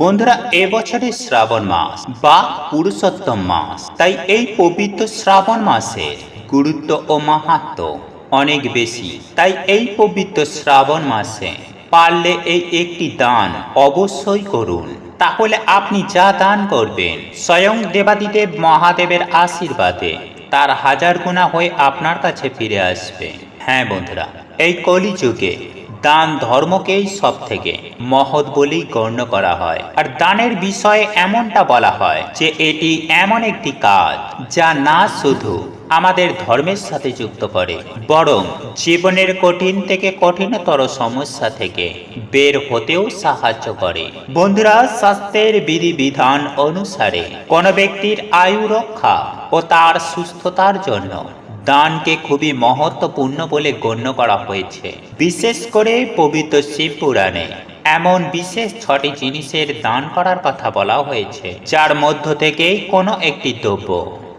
বন্ধুরা, এবছরে শ্রাবণ মাস বা পুরুষোত্তম মাস। তাই এই পবিত্র শ্রাবণ মাসের গুরুত্ব ও মাহাত্ম অনেক বেশি। তাই এই পবিত্র শ্রাবণ মাসে পারলে এই একটি দান অবশ্যই করুন। তাহলে আপনি যা দান করবেন, স্বয়ং দেবাদিদেব মহাদেবের আশীর্বাদে তার হাজার গুণা হয়ে আপনার কাছে ফিরে আসবে। হ্যাঁ বন্ধুরা, এই কলিযুগে দান ধর্মকেই সব থেকে মহৎ বলেই গণ্য করা হয়। আর দানের বিষয়ে এমনটা বলা হয় যে এটি এমন একটি কাজ যা না শুধু আমাদের ধর্মের সাথে যুক্ত করে, বরং জীবনের কঠিন থেকে কঠিনতর সমস্যা থেকে বের হতেও সাহায্য করে। বন্ধুরা স্বাস্থ্যের বিধিবিধান অনুসারে কোনো ব্যক্তির আয়ু রক্ষা ও তার সুস্থতার জন্য দানকে খুবই মহত্বপূর্ণ বলে গণ্য করা হয়েছে। বিশেষ করে পবিত্র শিব পুরাণে এমন বিশেষ ছটি জিনিসের দান করার কথা বলা হয়েছে, যার মধ্য থেকে কোনো একটি দ্রব্য।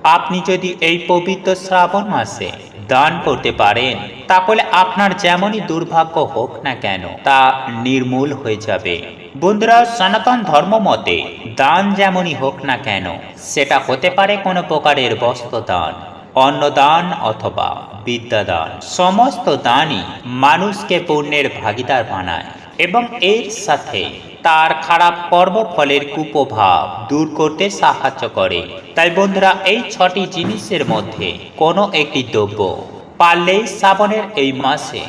আপনি যদি এই পবিত্র শ্রাবণ মাসে দান করতে পারেন, তাহলে আপনার যেমনই দুর্ভাগ্য হোক না কেন, তা নির্মূল হয়ে যাবে। বন্ধুরা, সনাতন ধর্ম মতে দান যেমনই হোক না কেন, সেটা হতে পারে কোনো প্রকারের বস্ত্র দান অন্নদান অথবা বিদ্যাদান। সমস্ত দানই মানুষকে পুণ্যের ভাগিদার বানায় এবং এর সাথে তার খারাপ কর্মফলের কুপ্রভাব দূর করতে সাহায্য করে। তাই বন্ধুরা, এই ছটি জিনিসের মধ্যে কোনো একটি দ্রব্য পারলেই শ্রাবণের এই মাসে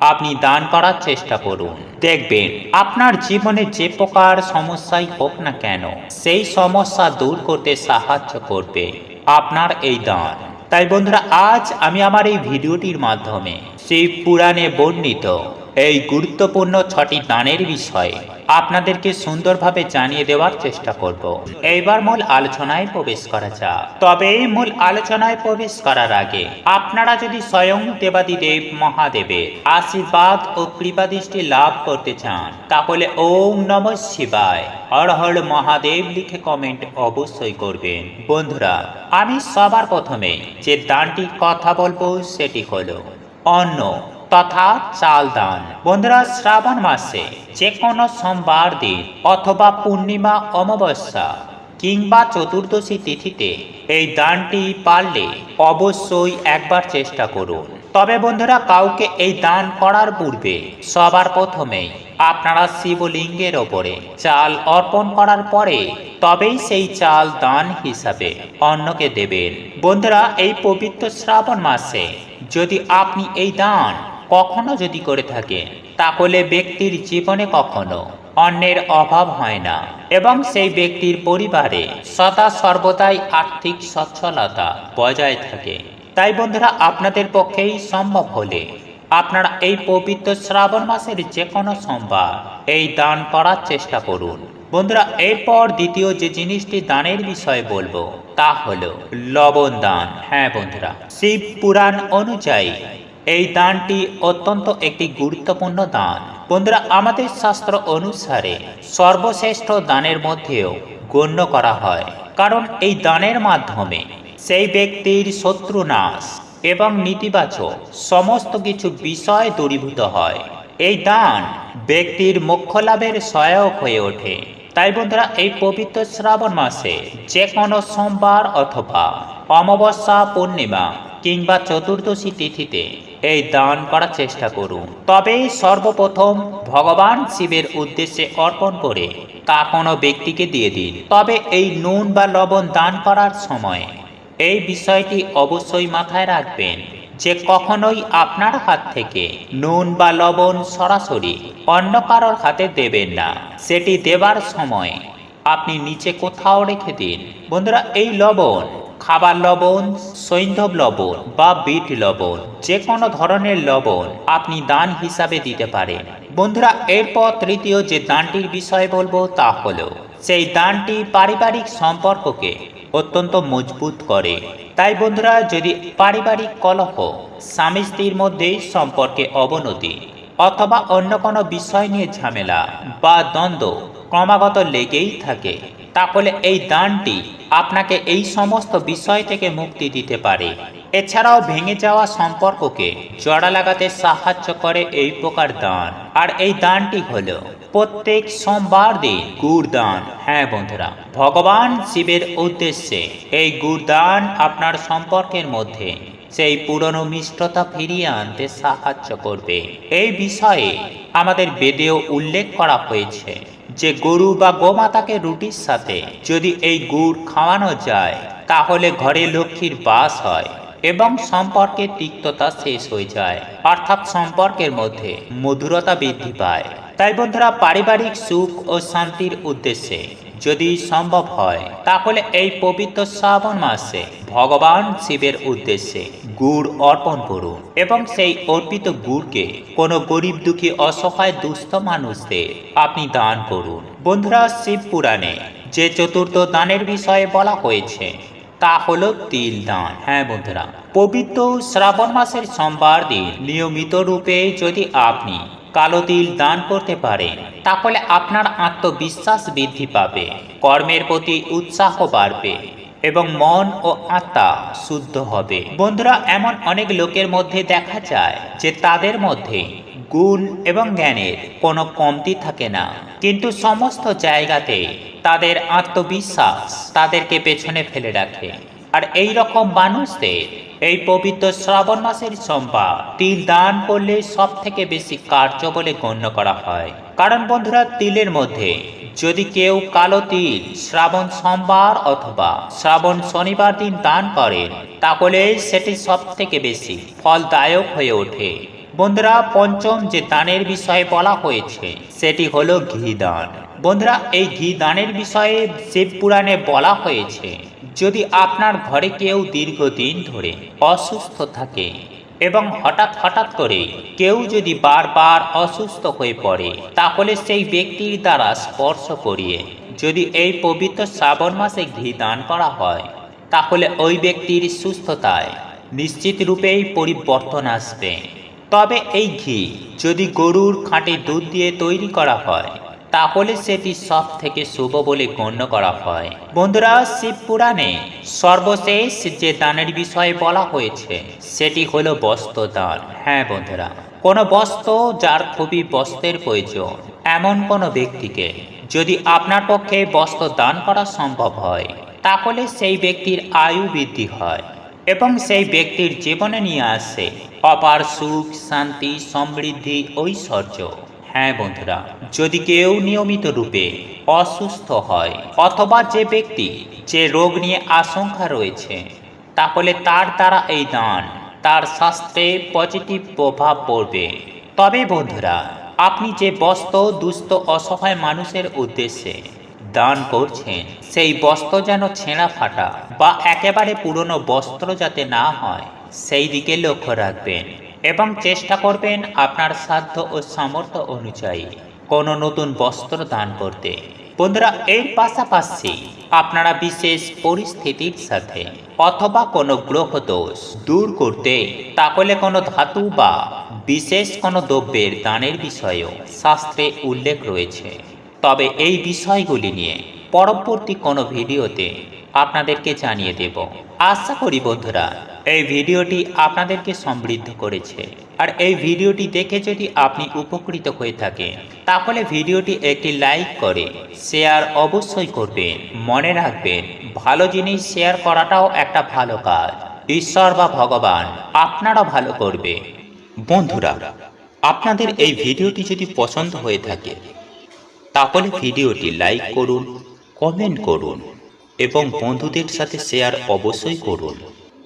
আপনি দান করার চেষ্টা করুন। দেখবেন, আপনার জীবনে যে প্রকার সমস্যাই হোক না কেন, সেই সমস্যা দূর করতে সাহায্য করবে আপনার এই দান। তাই বন্ধুরা আজ আমি আমার এই ভিডিওটির মাধ্যমে সেই পুরাণে বর্ণিত এই গুরুত্বপূর্ণ ছটি দানের বিষয়ে আপনাদেরকে সুন্দরভাবে জানিয়ে দেওয়ার চেষ্টা করব। এইবার মূল আলোচনায় প্রবেশ করা যাক। তবে এই মূল আলোচনায় প্রবেশ করার আগে আপনারা যদি স্বয়ং দেবাদিদেব মহাদেবের আশীর্বাদ ও কৃপাদৃষ্টি লাভ করতে চান, তাহলে ওম নম শিবায়। হর হর মহাদেব লিখে কমেন্ট অবশ্যই করবেন। বন্ধুরা, আমি সবার প্রথমে যে দানটির কথা বলব সেটি হলো অন্ন। তথা চাল দান বন্ধুরা, শ্রাবণ মাসে যে কোনো সোমবার দিন অথবা পূর্ণিমা অমাবস্যা কিংবা চতুর্দশী তিথিতে এই দানটি পারলে অবশ্যই একবার চেষ্টা করুন। তবে বন্ধুরা, কাউকে এই দান করার পূর্বে সবার প্রথমেই আপনারা শিবলিঙ্গের ওপরে চাল অর্পণ করার পরে তবেই সেই চাল দান হিসাবে অন্যকে দেবেন। বন্ধুরা, এই পবিত্র শ্রাবণ মাসে যদি আপনি এই দান কখনো যদি করে থাকেন তাহলে ব্যক্তির জীবনে কখনো অন্যের অভাব হয় না এবং সেই ব্যক্তির পরিবারে সদা সর্বদাই আর্থিক সচ্ছলতা বজায় থাকে। তাই বন্ধুরা, আপনাদের পক্ষেই সম্ভব হলে আপনারা এই পবিত্র শ্রাবণ মাসের যে কোনো সোমবার এই দান করার চেষ্টা করুন। বন্ধুরা, এরপর দ্বিতীয় যে জিনিসটি দানের বিষয়ে বলব, তা হলো লবণ দান। হ্যাঁ বন্ধুরা, শিব পুরাণ অনুযায়ী এই দানটি অত্যন্ত একটি গুরুত্বপূর্ণ দান। বন্ধুরা, আমাদের শাস্ত্র অনুসারে সর্বশ্রেষ্ঠ দানের মধ্যেও গণ্য করা হয়। কারণ এই দানের মাধ্যমে সেই ব্যক্তির শত্রু নাশ এবং নেতিবাচক সমস্ত কিছু বিষয় দূরীভূত হয়। এই দান ব্যক্তির মোক্ষ লাভের সহায়ক হয়ে ওঠে। তাই বন্ধুরা, এই পবিত্র শ্রাবণ মাসে যে কোনো সোমবার অথবা অমাবস্যা পূর্ণিমা কিংবা চতুর্দশী তিথিতে এই দান করার চেষ্টা করুন। তবে সর্বপ্রথম ভগবান শিবের উদ্দেশ্যে অর্পণ করে তা কোনো ব্যক্তিকে দিয়ে দিন। তবে এই নুন বা লবণ দান করার সময় এই বিষয়টি অবশ্যই মাথায় রাখবেন যে কখনোই আপনার হাত থেকে নুন বা লবণ সরাসরি অন্য কারোর হাতে দেবেন না। সেটি দেবার সময় আপনি নিচে কোথাও রেখে দিন। বন্ধুরা, এই লবণ খাবার লবণ, সৈন্ধব লবণ বা বিট লবণ যে কোনো ধরনের লবণ আপনি দান হিসাবে দিতে পারেন। বন্ধুরা, এরপর তৃতীয় যে দানটির বিষয়ে বলব তা হলো, সেই দানটি পারিবারিক সম্পর্ককে অত্যন্ত মজবুত করে। তাই বন্ধুরা, যদি পারিবারিক কলহ স্বামী স্ত্রীর মধ্যে সম্পর্কে অবনতি অথবা অন্য কোনো বিষয় নিয়ে ঝামেলা বা দ্বন্দ্ব ক্রমাগত লেগেই থাকে। তাহলে এই দানটি আপনাকে এই সমস্ত বিষয় থেকে মুক্তি দিতে পারে। এছাড়াও ভেঙে যাওয়া সম্পর্ককে জড়া লাগাতে সাহায্য করে এই প্রকার দান। আর এই দানটি হলো প্রত্যেক সোমবার দিন গুড় দান হ্যাঁ বন্ধুরা, ভগবান শিবের উদ্দেশ্যে এই গুড় দান আপনার সম্পর্কের মধ্যে সেই পুরনো মিষ্টতা ফিরিয়ে আনতে সাহায্য করবে। এই বিষয়ে আমাদের বেদেও উল্লেখ করা হয়েছে। যে গরু বা গোমাতাকে রুটির সাথে যদি এই গুড় খাওয়ানো যায়, তাহলে ঘরে লক্ষ্মীর বাস হয় এবং সম্পর্কের তিক্ততা শেষ হয়ে যায়। অর্থাৎ সম্পর্কের মধ্যে মধুরতা বৃদ্ধি পায়। তাই বন্ধুরা, পারিবারিক সুখ ও শান্তির উদ্দেশ্যে যদি সম্ভব হয়, তাহলে এই পবিত্র শ্রাবণ মাসে ভগবান শিবের উদ্দেশ্যে গুড় অর্পণ করুন এবং সেই অর্পিত গুড়কে কোনো গরিব দুঃখী, অসহায়, দুস্থ মানুষদের আপনি দান করুন। বন্ধুরা, শিব পুরাণে যে চতুর্থ দানের বিষয়ে বলা হয়েছে, তা হলো তিল দান। হ্যাঁ বন্ধুরা, পবিত্র শ্রাবণ মাসের সোমবার দিন নিয়মিত রূপে যদি আপনি কালো তিল দান করতে পারেন তাহলে আপনার আত্মবিশ্বাস বৃদ্ধি পাবে, কর্মের প্রতি উৎসাহ বাড়বে এবং মন ও আত্মা শুদ্ধ হবে। বন্ধুরা, এমন অনেক লোকের মধ্যে দেখা যায় যে তাদের মধ্যে গুণ এবং জ্ঞানের কোনো কমতি থাকে না। কিন্তু সমস্ত জায়গাতে তাদের আত্মবিশ্বাস তাদেরকে পেছনে ফেলে রাখে। আর এই রকম মানুষদের এই পবিত্র শ্রাবণ মাসের সোমবার তিল দান করলে সব থেকে বেশি কার্য বলে গণ্য করা হয়। কারণ বন্ধুরা, তিলের মধ্যে যদি কেউ কালো তিল শ্রাবণ সোমবার অথবা শ্রাবণ শনিবার দিন দান করেন তাহলে সেটি সব থেকে বেশি ফলদায়ক হয়ে ওঠে। বন্ধুরা, পঞ্চম যে দানের বিষয়ে বলা হয়েছে, সেটি হলো ঘি দান। বন্ধুরা, এই ঘি দানের বিষয়ে শিব পুরাণে বলা হয়েছে যদি আপনার ঘরে কেউ দীর্ঘদিন ধরে অসুস্থ থাকে এবং হঠাৎ হঠাৎ করে কেউ যদি বারবার অসুস্থ হয়ে পড়ে, তাহলে সেই ব্যক্তির দ্বারা স্পর্শ করিয়ে যদি এই পবিত্র শ্রাবণ মাসে ঘি দান করা হয়, তাহলে ওই ব্যক্তির সুস্থতায় নিশ্চিত রূপেই পরিবর্তন আসবে। তবে এই ঘি যদি গরুর খাঁটি দুধ দিয়ে তৈরি করা হয় তাহলে সেটি সব থেকে শুভ বলে গণ্য করা হয়। বন্ধুরা, শিব পুরাণে সর্বশেষ যে দানের বিষয়ে বলা হয়েছে, সেটি হলো বস্ত্র দান। হ্যাঁ বন্ধুরা, কোনো বস্ত্র যার খুবই বস্ত্রের প্রয়োজন, এমন কোনো ব্যক্তিকে যদি আপনার পক্ষে বস্ত্র দান করা সম্ভব হয়, তাহলে সেই ব্যক্তির আয়ু বৃদ্ধি হয় এবং সেই ব্যক্তির জীবনে নিয়ে আসে অপার সুখ, শান্তি, সমৃদ্ধি, ঐশ্বর্য। হ্যাঁ বন্ধুরা, যদি কেউ নিয়মিত রূপে অসুস্থ হয় অথবা যে ব্যক্তি যে রোগ নিয়ে আশঙ্কা রয়েছে, তাহলে তার দ্বারা এই দান, তার স্বাস্থ্যে পজিটিভ প্রভাব পড়বে। তবে বন্ধুরা, আপনি যে বস্ত্র দুস্থ, অসহায় মানুষের উদ্দেশ্যে দান করছেন, সেই বস্ত্র যেন ছেঁড়া ফাটা বা একেবারে পুরনো বস্ত্র যাতে না হয়, সেই দিকে লক্ষ্য রাখবেন। এবং চেষ্টা করবেন আপনার সাধ্য ও সামর্থ্য অনুযায়ী কোনো নতুন বস্ত্র দান করতে। বন্ধুরা, এর পাশাপাশি আপনারা বিশেষ পরিস্থিতির সাথে অথবা কোনো গ্রহ দোষ দূর করতে, তাহলে কোনো ধাতু বা বিশেষ কোনো দ্রব্যের দানের বিষয়েও শাস্ত্রে উল্লেখ রয়েছে। তবে এই বিষয়গুলি নিয়ে পরবর্তী কোনো ভিডিওতে আপনাদেরকে জানিয়ে দেব। আশা করি বন্ধুরা এই ভিডিওটি আপনাদেরকে সমৃদ্ধ করেছে। আর এই ভিডিওটি দেখে যদি আপনি উপকৃত হয়ে থাকেন, তাহলে ভিডিওটি একটি লাইক করে, শেয়ার অবশ্যই করবেন। মনে রাখবেন, ভালো জিনিস শেয়ার করাটাও একটা ভালো কাজ। ঈশ্বর বা ভগবান আপনারা ভালো করবে বন্ধুরা, আপনাদের এই ভিডিওটি যদি পছন্দ হয়ে থাকে, তাহলে ভিডিওটি লাইক করুন, কমেন্ট করুন এবং বন্ধুদের সাথে শেয়ার অবশ্যই করুন।